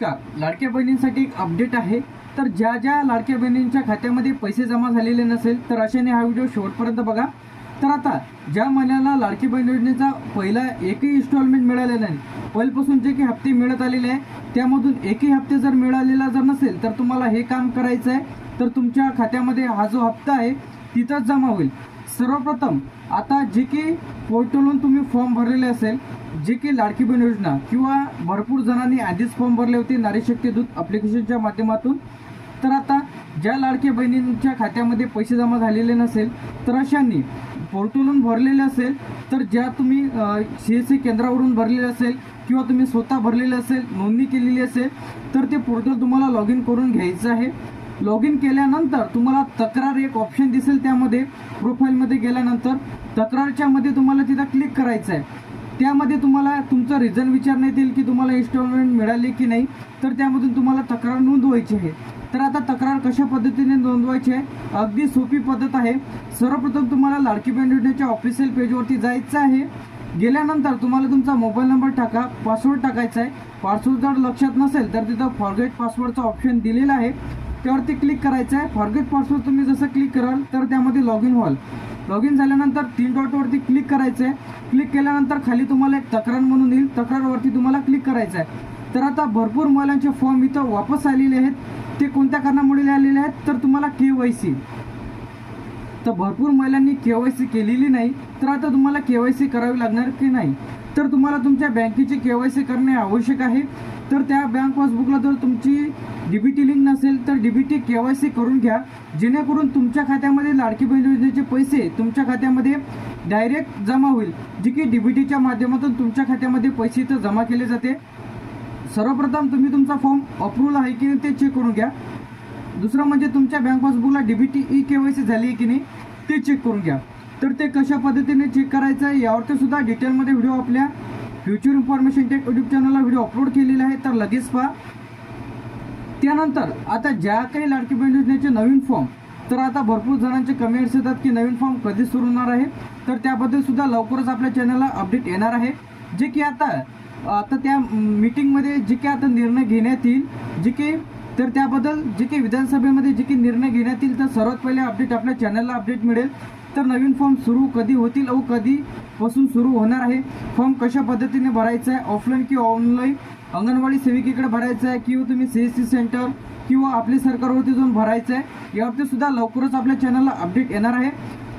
नमस्कार लाडक्या बहिणींसाठी एक अपडेट आहे. तर ज्या ज्या लाडक्या बहिणींच्या खात्यामध्ये पैसे जमा झालेले नसेल तर अशाने हा व्हिडिओ शेवटपर्यंत बघा. तर आता ज्या महिन्याला लाडकी बहीण योजनेचा पहिला एकही इन्स्टॉलमेंट मिळालेला नाही पहिल्यापासून जे काही हप्ते मिळत आलेले आहे त्यामधून एकही हप्ते जर मिळालेला जर नसेल तर तुम्हाला हे काम करायचं आहे तर तुमच्या खात्यामध्ये हा जो हप्ता आहे तिथंच जमा होईल. सर्वप्रथम आता जे की पोर्टलवरून तुम्ही फॉर्म भरलेले असेल जे की लाडकी बहीण योजना किंवा भरपूर जणांनी आधीच फॉर्म भरले होते नारी शक्ती दूत अप्लिकेशनच्या माध्यमातून. तर आता ज्या लाडक्या बहिणींच्या खात्यामध्ये पैसे जमा झालेले नसेल तर अशांनी पोर्टलवरून भरलेले असेल तर ज्या तुम्ही सी एस सी केंद्रावरून भरलेले असेल किंवा तुम्ही स्वतः भरलेले असेल नोंदणी केलेली असेल तर ते पोर्टल तुम्हाला लॉग इन करून घ्यायचं आहे. लॉग इन केल्यानंतर तुम्हाला तक्रार एक ऑप्शन दिसेल त्यामध्ये. प्रोफाईलमध्ये गेल्यानंतर तक्रारच्या मध्ये तुम्हाला तिथं क्लिक करायचं आहे त्यामध्ये तुम्हाला तुमचं रिझन विचारण्यात येईल की तुम्हाला इन्स्टॉलमेंट मिळाली की नाही. तर त्यामधून तुम्हाला तक्रार नोंदवायची आहे. तर आता तक्रार कशा पद्धतीने नोंदवायची आहे? अगदी सोपी पद्धत आहे. सर्वप्रथम तुम्हाला लाडकी बँड योजनेच्या ऑफिशियल पेजवरती जायचं आहे. गेल्यानंतर तुम्हाला तुमचा मोबाईल नंबर टाका पासवर्ड टाकायचा आहे. पासवर्ड जर लक्षात नसेल तर तिथं फॉरगेट पासवर्डचा ऑप्शन दिलेला आहे. त्यावरती क्लिक करायचं आहे फॉरगेट पासवर्ड तुम्ही जसं क्लिक कराल तर त्यामध्ये लॉग इन व्हाल. लॉग इन झाल्यानंतर तीन डॉटवरती क्लिक करायचं आहे क्लिक केल्यानंतर खाली तुम्हाला एक तक्रार म्हणून येईल. तक्रारवरती तुम्हाला क्लिक करायचं आहे तर आता भरपूर महिलांचे फॉर्म इथं वापस आलेले आहेत. ते कोणत्या कारणामुळे आलेले आहेत? तर तुम्हाला के वाय सी तर भरपूर महिलांनी के वाय सी केलेली नाही. तर आता तुम्हाला के वाय सी करावी लागणार की नाही? तर तुम्हाला तुमच्या बँकेची के वाय सी करणे आवश्यक आहे. तर त्या बँक पासबुकला जर तुमची डीबीटी लिंक नसेल तर डीबीटी के वाय सी करून घ्या. जेणेकरून तुमच्या खात्यामध्ये लाडकी बहीण योजनेचे पैसे तुमच्या खात्यामध्ये डायरेक्ट जमा होईल जे की डीबीटीच्या माध्यमातून तुमच्या खात्यामध्ये पैसे इथं जमा केले जाते. सर्वप्रथम तुम्ही तुमचा फॉर्म अप्रूव्हल आहे की नाही ते चेक करून घ्या. दुसरं म्हणजे तुमच्या bank पासबुकला DBT E K Y C झाली आहे की नाही ते चेक करून घ्या. तर ते कशा पद्धतीने चेक करायचं आहे यावरती सुद्धा डिटेलमध्ये व्हिडिओ आपल्या फ्युचर इन्फॉर्मेशन टेक यूट्यूब चॅनलला व्हिडिओ अपलोड केलेला आहे तर लगेच पहा. त्यानंतर आता ज्या काही लाडकी बहीण योजनेचे नवीन फॉर्म तर आता भरपूर जणांचे कमेंट्स येतात की नवीन फॉर्म कधी सुरू होणार आहे तर त्याबद्दल सुद्धा लवकरच आपल्या चॅनलला अपडेट येणार आहे. जे की आता आता त्या मीटिंगमध्ये जे काही आता निर्णय घेण्यात येईल जे की तर त्याबद्दल जे काही विधानसभेमध्ये जे काही निर्णय घेण्यात येईल तर सर्वात पहिले अपडेट आपल्या चॅनलला अपडेट मिळेल. तर नवीन फॉर्म सुरू कधी होतील व कधीपासून सुरू होणार आहे? फॉर्म कशा पद्धतीने भरायचा आहे ऑफलाईन किंवा ऑनलाईन अंगणवाडी सेविकेकडे भरायचं आहे किंवा तुम्ही सी एस सी सेंटर किंवा आपली सरकारवरती जाऊन भरायचं आहे यावरती सुद्धा लवकरच आपल्या चॅनलला अपडेट येणार आहे.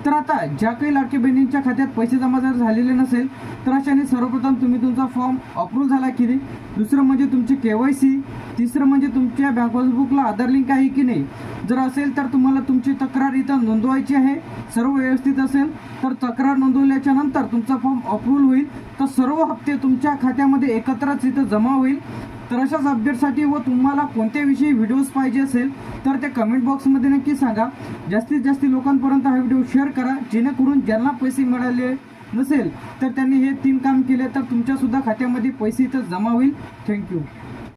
तर आता ज्या काही लाडकी बहिणींच्या खात्यात पैसे जमा जर झालेले नसेल तर अशाने सर्वप्रथम तुम्ही तुमचा फॉर्म अप्रूव्ह झाला की नाही. दुसरं म्हणजे तुमची के वाय सी तिसरं म्हणजे तुमच्या बँक पासबुकला आधार लिंक आहे की नाही. जर असेल तर तुम्हाला तुमची तक्रार इथं नोंदवायची आहे सर्व व्यवस्थित असेल तर तक्रार नोंदवल्याच्या नंतर तुमचा फॉर्म अप्रूव्ह होईल. तर सर्व हप्ते तुमच्या खात्यामध्ये एकत्रच इथं जमा होईल. तर अशाच अपडेटसाठी व तुम्हाला कोणत्याविषयी व्हिडिओज पाहिजे असेल तर ते कमेंट बॉक्समध्ये नक्की सांगा. जास्तीत जास्त लोकांपर्यंत हा व्हिडिओ शेअर करा जेणेकरून ज्यांना पैसे मिळाले नसेल तर त्यांनी हे तीन काम केले तर तुमच्यासुद्धा खात्यामध्ये पैसे इथं जमा होईल. थँक्यू